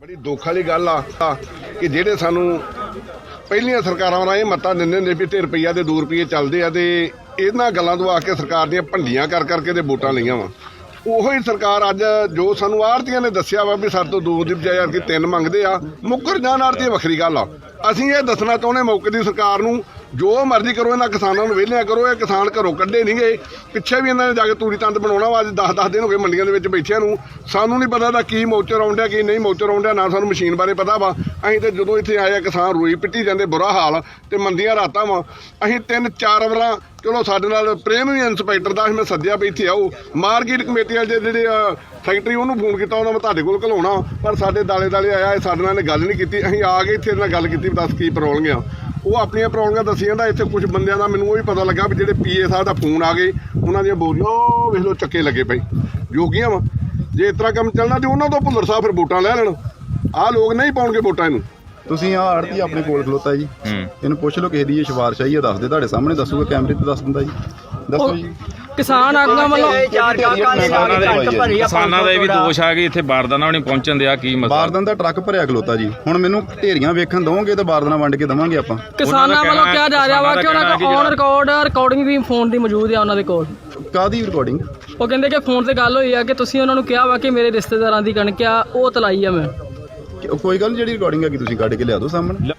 ਬੜੀ ਦੁੱਖ ਵਾਲੀ ਗੱਲ ਆ ਕਿ ਜਿਹੜੇ ਸਾਨੂੰ ਪਹਿਲੀਆਂ ਸਰਕਾਰਾਂ ਵਾਲਾ ਇਹ ਮਤਾ ਦਿੰਦੇ ਹੁੰਦੇ ਵੀ ਤੇ ਰੁਪਈਆ ਦੇ 2 ਰੁਪਈਏ ਚੱਲਦੇ ਆ ਤੇ ਇਹਨਾਂ ਗੱਲਾਂ ਤੋਂ ਆ ਕੇ ਸਰਕਾਰ ਦੀਆਂ ਭੰਡੀਆਂ ਕਰ ਕਰਕੇ ਤੇ ਵੋਟਾਂ ਲਈਆਂ ਵਾ। ਉਹੋ ਹੀ ਸਰਕਾਰ ਅੱਜ ਜੋ ਸਾਨੂੰ ਆੜਤੀਆਂ ਨੇ ਦੱਸਿਆ ਵਾ ਵੀ ਸਾਡੇ ਤੋਂ ਦੋ ਦੀ ਬਜਾਏ ਆ ਕਿ ਤਿੰਨ ਮੰਗਦੇ ਆ, ਮੁੱਕਰ ਜਾਣ ਆੜਤੀ ਵੱਖਰੀ ਗੱਲ ਆ। ਅਸੀਂ ਇਹ ਦੱਸਣਾ ਚਾਹੁੰਦੇ ਮੌਕੇ ਦੀ ਸਰਕਾਰ ਨੂੰ ਜੋ ਮਰਜ਼ੀ ਕਰੋ ਇਹਨਾਂ ਕਿਸਾਨਾਂ ਨੂੰ ਵਿਹਲਿਆ ਕਰੋ ਇਹ ਕਿਸਾਨ ਘਰੋਂ ਕੱਢੇ ਨਹੀਂ ਗਏ। ਪਿੱਛੇ ਵੀ ਇਹਨਾਂ ਨੇ ਜਾ ਕੇ ਤੂੜੀ ਤੰਦ ਬਣਾਉਣਾ ਵਾ ਅੱਜ 10-10 ਦਿਨ ਹੋ ਗਏ ਮੰਡੀਆਂ ਦੇ ਵਿੱਚ ਬੈਠਿਆਂ ਨੂੰ। ਸਾਨੂੰ ਨਹੀਂ ਪਤਾ ਦਾ ਕੀ ਮੋਚਰ ਆਉਂਦਿਆ ਕੀ ਨਹੀਂ ਮੋਚਰ ਆਉਂਦਿਆ ਨਾ ਸਾਨੂੰ ਮਸ਼ੀਨ ਬਾਰੇ ਪਤਾ ਵਾ। ਅਸੀਂ ਤੇ ਜਦੋਂ ਇੱਥੇ ਆਏ ਆ ਕਿਸਾਨ ਰੋਈ ਪਿੱਟੀ ਜਾਂਦੇ ਬੁਰਾ ਹਾਲ ਤੇ ਮੰਦੀਆਂ ਰਾਤਾਂ ਵਾ। ਅਸੀਂ ਤਿੰਨ ਚਾਰ ਵਾਰਾਂ ਚਲੋ ਸਾਡੇ ਨਾਲ ਪ੍ਰੇਮ ਵੀ ਇੰਸਪੈਕਟਰ ਦਾ ਸੀ ਮੈਂ ਸੱਦਿਆ ਵੀ ਇੱਥੇ ਆਓ। ਮਾਰਕੀਟ ਕਮੇਟੀ ਵਾਲੇ ਜਿਹੜੇ ਅਹ, ਸੈਕਟਰੀ ਉਹਨੂੰ ਫੋਨ ਕੀਤਾ ਉਹਨਾਂ ਮੈਂ ਤੁਹਾਡੇ ਕੋਲ ਘਲਾਉਣਾ। ਪਰ ਸਾਡੇ ਦਾਲੇ ਦਾਲੇ ਆਇਆ ਸਾਡੇ ਨਾਲ ਗੱਲ ਨਹੀਂ ਕੀਤੀ। ਅਸੀਂ ਆ ਕੇ ਇੱਥੇ ਇਹਦੇ ਨਾਲ ਗੱਲ ਕੀਤੀ ਦੱਸ ਕੀ ਪ੍ਰੋਬਲਮ ਆ। ਉਹ ਆਪਣੀਆਂ ਪ੍ਰੋਬਲਮਾਂ ਦੱਸੀ ਜਾਂਦਾ ਇੱਥੇ ਕੁਝ ਬੰਦਿਆਂ ਦਾ ਮੈਨੂੰ ਉਹ ਵੀ ਪਤਾ ਲੱਗਾ ਵੀ ਜਿਹੜੇ ਪੀਏ ਸਾਹਿਬ ਦਾ ਫੋਨ ਆ ਗਏ ਉਹਨਾਂ ਦੀਆਂ ਬੋਲੀਆਂ ਉਹ ਵੇਖ ਲਓ ਚੱਕੇ ਲੱਗੇ ਪਏ ਜੋਗੀਆਂ ਵਾ। ਜੇ ਇਸ ਤਰ੍ਹਾਂ ਕੰਮ ਚੱਲਣਾ ਤੇ ਉਹਨਾਂ ਤੋਂ ਭੁੱਲਰ ਸਾਹਿਬ ਫਿਰ ਵੋਟਾਂ ਲੈ ਲੈਣ। ਆਹ ਲੋਕ ਨਹੀਂ ਪਾਉਣਗੇ ਵੋਟਾਂ ਇਹਨੂੰ। ਤੁਸੀਂ ਆ ਆੜਤੀ ਆਪਣੇ ਕੋਲ ਖਲੋਤਾ ਜੀ। ਇਹਨੂੰ ਪੁੱਛ ਲਓ ਕਿਸੇ ਦੀ ਇਹ ਸਿਫਾਰਿਸ਼ ਆਈ ਹੈ ਦੱਸ ਦੇ ਤੁਹਾਡੇ ਸਾਹਮਣੇ ਦੱਸੂਗਾ ਕੈਮਰੇ ਤੇ ਦੱਸ ਦਿੰਦਾ ਜੀ। ਦੱਸੋ ਜੀ। ਕਿਸਾਨ ਆਗੂਆਂ ਵੱਲੋਂ ਕਿਸਾਨਾਂ ਦਾ ਇਹ ਵੀ ਦੋਸ਼ ਆ ਕਿ ਇੱਥੇ ਬਾਰਦਾਨਾ ਨਹੀਂ ਪਹੁੰਚਣ ਦਿਆ ਕੀ ਮਸਲਾ? ਬਾਰਦਾਨ ਦਾ ਟਰੱਕ ਭਰਿਆ ਖਲੋਤਾ ਜੀ। ਹੁਣ ਮੈਨੂੰ ਢੇਰੀਆਂ ਵੇਖਣ ਦਵੋਗੇ ਤੇ ਬਾਰਦਾਨਾ ਵੰਡ ਕੇ ਦਵਾਂਗੇ ਆਪਾਂ। ਕਿਸਾਨਾਂ ਵੱਲੋਂ ਕਿਹਾ ਜਾ ਰਿਹਾ ਵਾ ਕਿ ਉਹਨਾਂ ਕੋਲ ਔਨ ਰਿਕਾਰਡ ਰਿਕਾਰਡਿੰਗ ਵੀ ਫੋਨ ਦੀ ਮੌਜੂਦ ਹੈ ਉਹਨਾਂ ਦੇ ਕੋਲ। ਕਾਦੀ ਰਿਕਾਰਡਿੰਗ ਉਹ ਕਹਿੰਦੇ ਕਿ ਫੋਨ ਤੇ ਗੱਲ ਹੋਈ ਆ ਕਿ ਤੁਸੀਂ ਉਹਨਾਂ ਨੂੰ ਕਿਹਾ ਵਾ ਕਿ ਮੇਰੇ ਰਿਸ਼ਤੇਦਾਰਾਂ ਦੀ ਕਣਕ ਆ ਉਹ ਤਲਾਈ ਆ ਮੈਂ। ਕੋਈ ਗੱਲ ਨੀ, ਜਿਹੜੀ ਰਿਕਾਰਡਿੰਗ ਹੈਗੀ ਤੁਸੀਂ ਕੱਢ ਕੇ ਲਿਆ ਦਿਓ ਸਾਹਮਣੇ।